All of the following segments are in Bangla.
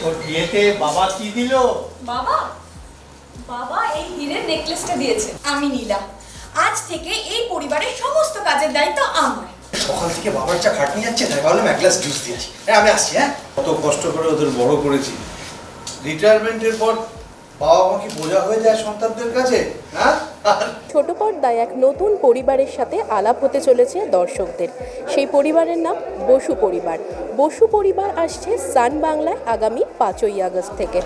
তোর বিয়েতে বাবা কি দিল? বাবা বাবা এই হীরের নেকলেসটা দিয়েছে আমি নিলাম। আজ থেকে এই পরিবারের সমস্ত কাজের দায়িত্ব আমার। সকাল থেকে বাবার চা খাটনি যাচ্ছে তাই ভাবলাম এক গ্লাস জুস দিয়েছি। হ্যাঁ আমি আসছি হ্যাঁ? কত কষ্ট করে ওদের বড় করেছি। রিটায়ারমেন্টের পর বাবা মা কি বোঝা হয়ে যায় সন্তানদের কাছে হ্যাঁ? ছোট পর্দায় এক নতুন পরিবারের সাথে আলাপ হতে চলেছে দর্শকদের। সেই পরিবারের নাম বসু পরিবার। বসু পরিবার আসছে সান বাংলায় আগামী পাঁচই আগস্ট থেকে।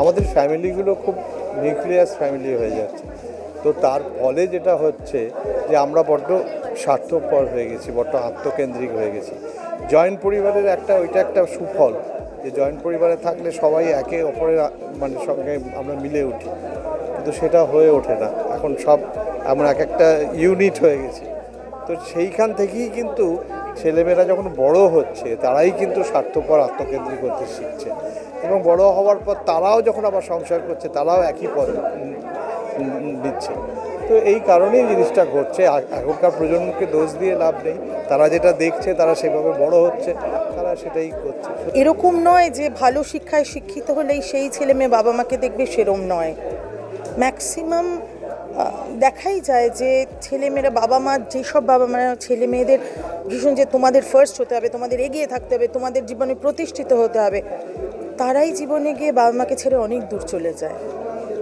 আমাদের ফ্যামিলিগুলো খুব নিউক্লিয়াস ফ্যামিলি হয়ে যাচ্ছে। তো তার ফলে যেটা হচ্ছে যে আমরা বড্ড স্বার্থপর হয়ে গেছি, বড্ড আত্মকেন্দ্রিক হয়ে গেছি। জয়েন্ট পরিবারের একটা, ওইটা একটা সুফল। যে জয়েন্ট পরিবারে থাকলে সবাই একে অপরের মানে সঙ্গে আমরা মিলে উঠি। কিন্তু সেটা হয়ে ওঠে না। এখন সব আমরা এক একটা ইউনিট হয়ে গেছি। তো সেইখান থেকেই কিন্তু ছেলেমেয়েরা যখন বড় হচ্ছে তারাই কিন্তু স্বার্থপর আত্মকেন্দ্রিক হতে শিখছে। এবং বড় হওয়ার পর তারাও যখন আবার সংসার করছে তারাও একই উম, দিচ্ছে। তো এই কারণেই জিনিসটা ঘটছে। এখনকার প্রজন্মকে দোষ দিয়ে লাভ নেই। তারা যেটা দেখছে তারা সেভাবে বড় হচ্ছে তারা সেটাই করছে। এরকম নয় যে ভালো শিক্ষায় শিক্ষিত হলেই সেই ছেলে মেয়ে বাবা মাকে দেখবে সেরম নয়। ম্যাক্সিমাম দেখাই যায় যে ছেলেমেয়েরা বাবা মা, যেসব বাবা মারা ছেলে মেয়েদের ভীষণ যে তোমাদের ফার্স্ট হতে হবে, তোমাদের এগিয়ে থাকতে হবে, তোমাদের জীবনে প্রতিষ্ঠিত হতে হবে, তারাই জীবনে গিয়ে বাবা মাকে ছেড়ে অনেক দূর চলে যায়।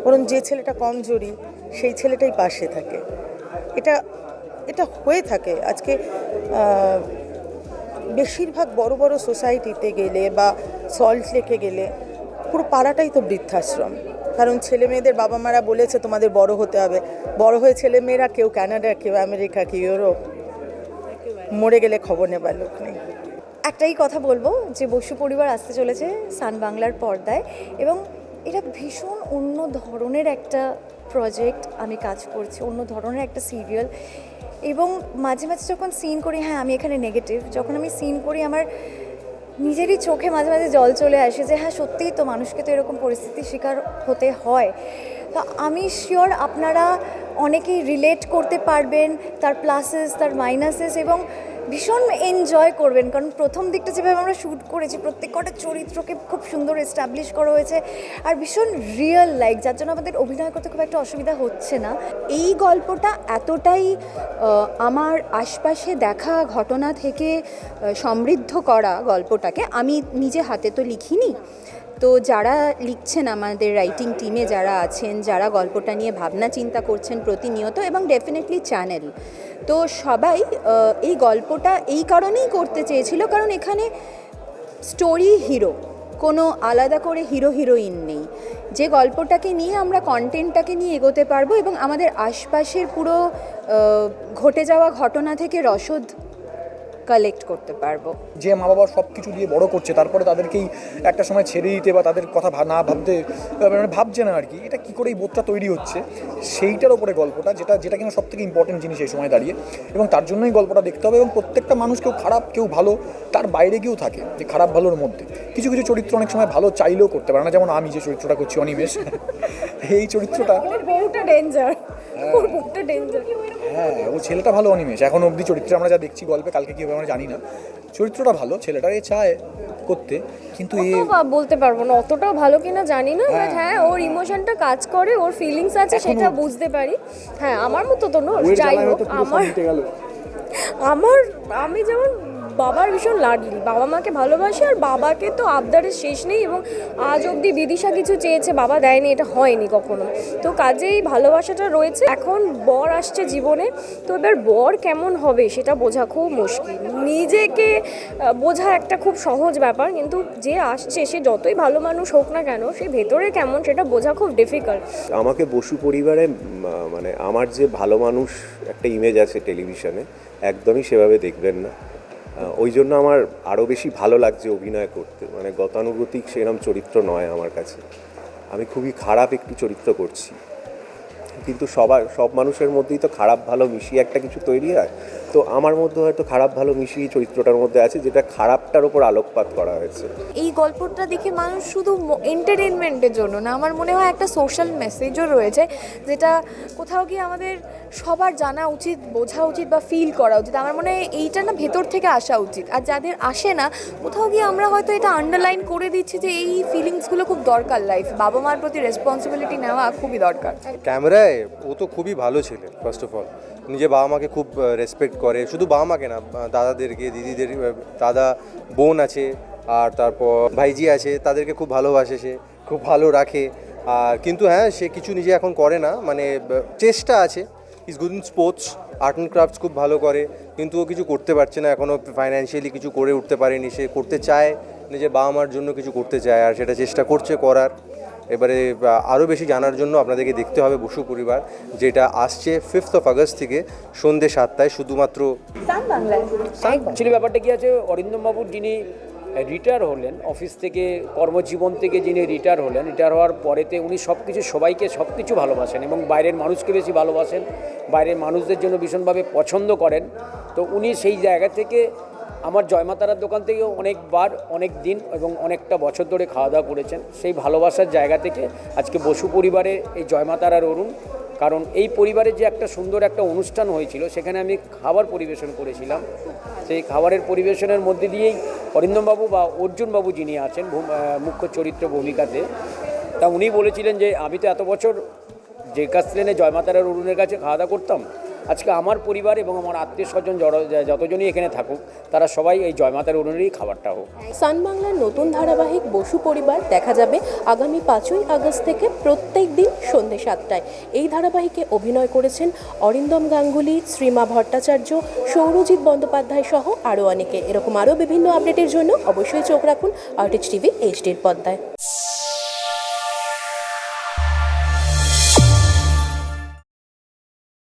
বরং যে ছেলেটা কমজোরি, সেই ছেলেটাই পাশে থাকে। এটা এটা হয়ে থাকে। আজকে বেশিরভাগ বড় বড় সোসাইটিতে গেলে বা সল্ট লেকে গেলে পুরো পাড়াটাই তো বৃদ্ধাশ্রম। কারণ ছেলে মেয়েদের বাবা মারা বলেছে তোমাদের বড় হতে হবে। বড় হয়ে ছেলে মেয়েরা কেউ কানাডা, কেউ আমেরিকা, কেউ ইউরোপ, মরে গেলে খবর নেবার লোক নেই। একটাই কথা বলব যে বসু পরিবার আসতে চলেছে সান বাংলার পর্দায় এবং এটা ভীষণ অন্য ধরনের একটা প্রজেক্ট আমি কাজ করছি, অন্য ধরনের একটা সিরিয়াল এবং মাঝে মাঝে যখন সিন করি হ্যাঁ আমি এখানে নেগেটিভ যখন আমি সিন করি, আমার নিজেরই চোখে মাঝে মাঝে জল চলে আসে যে হ্যাঁ সত্যিই তো মানুষকে তো এরকম পরিস্থিতির শিকার হতে হয়। তো আমি শিওর আপনারা অনেকেই রিলেট করতে পারবেন, তার প্লাসেস তার মাইনাসেস এবং ভীষণ এনজয় করবেন। কারণ প্রথম দিকটা যেভাবে আমরা শ্যুট করেছি, প্রত্যেক কটা চরিত্রকে খুব সুন্দর এস্টাবলিশ করা হয়েছে আর ভীষণ রিয়েল লাইক যার জন্য আমাদের অভিনয় করতে খুব একটা অসুবিধা হচ্ছে না। এই গল্পটা এতটাই আমার আশপাশে দেখা ঘটনা থেকে সমৃদ্ধ করা গল্পটাকে আমি নিজে হাতে তো লিখিনি। তো যারা লিখছেন আমাদের রাইটিং টিমে যারা আছেন, যারা গল্পটা নিয়ে ভাবনা চিন্তা করছেন প্রতিনিয়ত এবং ডেফিনেটলি চ্যানেল তো সবাই এই গল্পটা এই কারণেই করতে চেয়েছিল কারণ এখানে স্টোরি হিরো কোনো আলাদা করে হিরো হিরোইন নেই। যে গল্পটাকে নিয়ে আমরা কন্টেন্টটাকে নিয়ে এগোতে পারব এবং আমাদের আশপাশের পুরো ঘটে যাওয়া ঘটনা থেকে রসদ কালেক্ট করতে পারব। যে মা বাবা সব কিছু দিয়ে বড় করছে তারপরে তাদেরকেই একটা সময় ছেড়ে দিতে বা তাদের কথা না ভাবতে মানে ভাবছে না আর কি এটা কী করে এই বোধটা তৈরি হচ্ছে? সেইটার ওপরে গল্পটা যেটা যেটা কিনা সব থেকে ইম্পর্টেন্ট জিনিস এই সময় দাঁড়িয়ে। এবং তার জন্যই গল্পটা দেখতে হবে এবং প্রত্যেকটা মানুষ কেউ খারাপ কেউ ভালো তার বাইরে গিয়েও থাকে যে খারাপ ভালোর মধ্যে। কিছু কিছু চরিত্র অনেক সময় ভালো চাইলেও করতে পারে না। যেমন আমি যে চরিত্রটা করছি অনিমেষ। এই চরিত্রটা ডেঞ্জার বউটা ডেঞ্জার হ্যাঁ ও ছেলেটা ভালো অনিমেষ এখন অবধি চরিত্রে আমরা যা দেখছি গল্পে কালকে কী হবে আমরা জানি না। চরিত্রটা ভালো ছেলেটা এ চায় করতে কিন্তু এ বলতে পারব না অতটাও ভালো কিনা জানি না বাট হ্যাঁ ওর ইমোশনটা কাজ করে ওর ফিলিংস আছে সেটা বুঝতে পারি। হ্যাঁ আমার মতো তো নয় যাই হোক আমার আমার আমি যেমন বাবার ভীষণ লাডলি বাবা মাকে ভালোবাসে আর বাবাকে তো আবদারের শেষ নেই এবং আজ অবধি বিদিশা কিছু চেয়েছে, বাবা দেয়নি, এটা হয়নি কখনো। তো কাজেই ভালোবাসাটা রয়েছে। এখন বর আসছে জীবনে, তো এবার বর কেমন হবে সেটা বোঝা খুব মুশকিল। নিজেকে বোঝা একটা খুব সহজ ব্যাপার, কিন্তু যে আসছে, সে যতই ভালো মানুষ হোক না কেন, সে ভেতরে কেমন সেটা বোঝা খুব ডিফিকাল্ট আমাকে বসু পরিবারে মানে আমার যে ভালো মানুষ একটা ইমেজ আছে টেলিভিশনে, একদমই সেভাবে দেখবেন না। ওই জন্য আমার আরও বেশি ভালো লাগছে অভিনয় করতে। মানে গতানুগতিক সেরম চরিত্র নয় আমার কাছে। আমি খুবই খারাপ একটি চরিত্র করছি। কিন্তু সবার, সব মানুষের মধ্যেই তো খারাপ, ভালো, মিশিয়ে একটা কিছু তৈরি হয়। তো আমার মধ্যে হয়তো খারাপ ভালো মিশিয়ে চরিত্রটার মধ্যে আছে যেটা খারাপটার ওপর আলোকপাত করা হয়েছে। এই গল্পটা দেখে মানুষ শুধু এন্টারটেনমেন্টের জন্য না আমার মনে হয় একটা সোশ্যাল মেসেজও রয়েছে যেটা কোথাও গিয়ে আমাদের সবার জানা উচিত বোঝা উচিত বা ফিল করা উচিত। আমার মনে হয় এইটা না ভেতর থেকে আসা উচিত। আর যাদের আসে না কোথাও গিয়ে আমরা হয়তো এটা আন্ডারলাইন করে দিচ্ছি যে এই ফিলিংসগুলো খুব দরকার লাইফ বাবা মার প্রতি রেসপন্সিবিলিটি নেওয়া খুবই দরকার। ক্যামেরায় ও তো খুবই ভালো ছেলে ফার্স্ট অফ অল নিজে বাবা মাকে খুব রেসপেক্ট করে। শুধু বাবা মাকে না দাদাদেরকে, দিদিদের দাদা বোন আছে, আর তারপর ভাইজি আছে, তাদেরকে খুব ভালোবাসে সে, খুব ভালো রাখে। আর কিন্তু হ্যাঁ সে কিছু নিজে এখন করে না মানে চেষ্টা আছে। Is good in sports art and crafts খুব ভালো করে, কিন্তু ও কিছু করতে পারছে না এখনও ফাইন্যান্সিয়ালি কিছু করে উঠতে পারেনি। সে করতে চায়, নিজের বাবা মার জন্য কিছু করতে চায়, আর সেটা চেষ্টা করছে করার। এবারে আরও বেশি জানার জন্য আপনাদেরকে দেখতে হবে বসু পরিবার যেটা আসছে ফিফথ অফ আগস্ট থেকে সন্ধ্যে সাতটায় শুধুমাত্র অ্যাকচুয়ালি ব্যাপারটা কি আছে অরিন্দম বাবুর যিনি রিটায়ার হলেন অফিস থেকে কর্মজীবন থেকে যিনি রিটায়ার হলেন রিটায়ার হওয়ার পরেতে উনি সব কিছু সবাইকে সব কিছু ভালোবাসেন এবং বাইরের মানুষকে বেশি ভালোবাসেন বাইরের মানুষদের জন্য ভীষণভাবে পছন্দ করেন। তো উনি সেই জায়গা থেকে আমার জয়মাতারার দোকান থেকে অনেকবার, অনেক দিন এবং অনেকটা বছর ধরে খাওয়া দাওয়া করেছেন। সেই ভালোবাসার জায়গা থেকে আজকে বসু পরিবারের এই জয়মাতারার অরুণ, কারণ এই পরিবারের যে একটা সুন্দর একটা অনুষ্ঠান হয়েছিল, সেখানে আমি খাবার পরিবেশন করেছিলাম। সেই খাবারের পরিবেশনের মধ্যে দিয়েই অরিন্দমবাবু বা অর্জুনবাবু যিনি আছেন মুখ্য চরিত্র ভূমিকাতে, তা উনি বলেছিলেন যে, আমি তো এত বছর যে কাছ লেনে জয়মাতারার অরুণের কাছে খাওয়া দাওয়া করতাম আজকে আমার পরিবার এবং আমার আত্মীয় স্বজন যতজনই এখানে থাকুক, তারা সবাই এই জয়মাতার অরুণেরই খাবারটা হোক। সান বাংলার নতুন ধারাবাহিক বসু পরিবার দেখা যাবে আগামী পাঁচই আগস্ট থেকে প্রত্যেক দিন সন্ধ্যে সাতটায়। এই ধারাবাহিকে অভিনয় করেছেন অরিন্দম গাঙ্গুলি, শ্রীমা ভট্টাচার্য, সৌরজিৎ বন্দ্যোপাধ্যায় সহ আরও অনেকে। এরকম আরও বিভিন্ন আপডেটের জন্য অবশ্যই চোখ রাখুন আর্টিস্ট টিভি এইচডির পর্দায়।